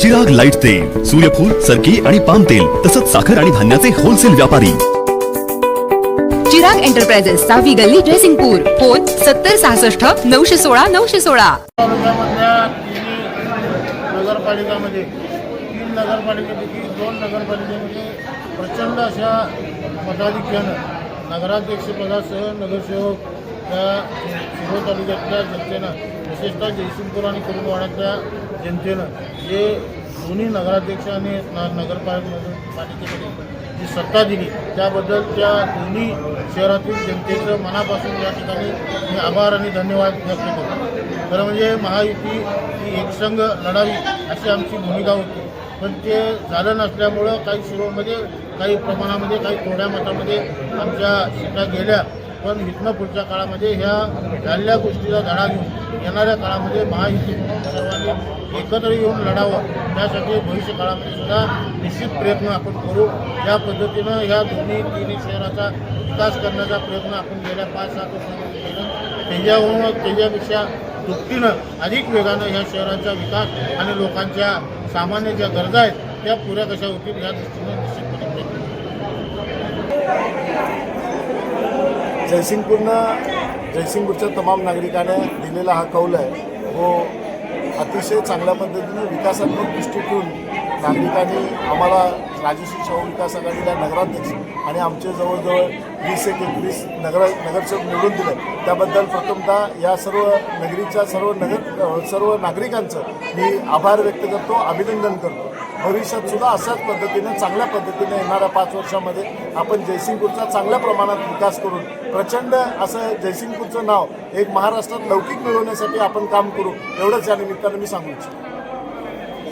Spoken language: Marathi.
चिराग लाइट तेल सूर्यफूल सरकी आणि पाम तेल तसंच साखर आणि धान्याचे होलसेल व्यापारी. चिराग एंटरप्राइजेस सहावी गल्ली जयसिंगपूर. फोन सत्तर सहासष्ट नऊशे सोळा नऊशे सोळा. नगरपालिकामध्ये तीन नगरपालिकेपैकी दोन नगरपालिकेमध्ये प्रचंड अशा मताधिक्यानं नगराध्यक्षपदासह नगरसेवक त्या शिरोळ तालुक्यातल्या जनतेनं विशेषतः जयसिंगपूर आणि कुरुंदवाड्यातल्या जनतेनं जे दोन्ही नगराध्यक्ष आणि न नगरपालिका जी सत्ता दिली त्याबद्दल त्या दोन्ही शहरातील जनतेचं मनापासून या ठिकाणी मी आभार आणि धन्यवाद व्यक्त करतो. खरं म्हणजे महायुती ही एकसंघ लढावी अशी आमची भूमिका होती. पण ते झालं नसल्यामुळं काही शिरोमध्ये काही प्रमाणामध्ये काही थोड्या मतामध्ये आमच्या सीटा गेल्या. पण इथनं पुढच्या काळामध्ये ह्या झालेल्या गोष्टीचा धडा घेऊन येणाऱ्या काळामध्ये महायुती म्हणून सर्वांनी एकत्र येऊन लढावं. त्यासाठी भविष्य काळामध्ये सुद्धा निश्चित प्रयत्न आपण करू. या पद्धतीनं ह्या दोन्ही तिन्ही शहराचा विकास करण्याचा प्रयत्न आपण गेल्या पाच सात वर्षांमध्ये केला. त्याच्यावरून त्याच्यापेक्षा दुपटीनं अधिक वेगानं ह्या शहराचा विकास आणि लोकांच्या सामान्य ज्या गरजा आहेत त्या पुऱ्या कशा होतील या दृष्टीनं निश्चितपणे जयसिंगपूरनं जयसिंगपूरच्या तमाम नागरिकाने दिलेला हा कौल आहे. व अतिशय चांगल्या पद्धतीने विकासात्मक दृष्टीतून नागरिकांनी आम्हाला राजश्री शाहू विकास आघाडीला नगराध्यक्ष आणि आमचे जवळजवळ वीस एक एकवीस नगर नगरसेवक निवडून दिले. त्याबद्दल प्रथमतः या सर्व नगरीच्या सर्व नगर सर्व नागरिकांचं मी आभार व्यक्त करतो अभिनंदन करतो. भविष्यात सुद्धा अशाच पद्धतीने चांगल्या पद्धतीने येणाऱ्या पाच वर्षामध्ये आपण जयसिंगपूरचा चांगल्या प्रमाणात विकास करून प्रचंड असं जयसिंगपूरचं नाव एक महाराष्ट्रात लौकिक मिळवण्यासाठी आपण काम करू एवढंच या निमित्तानं मी सांगू इच्छितो.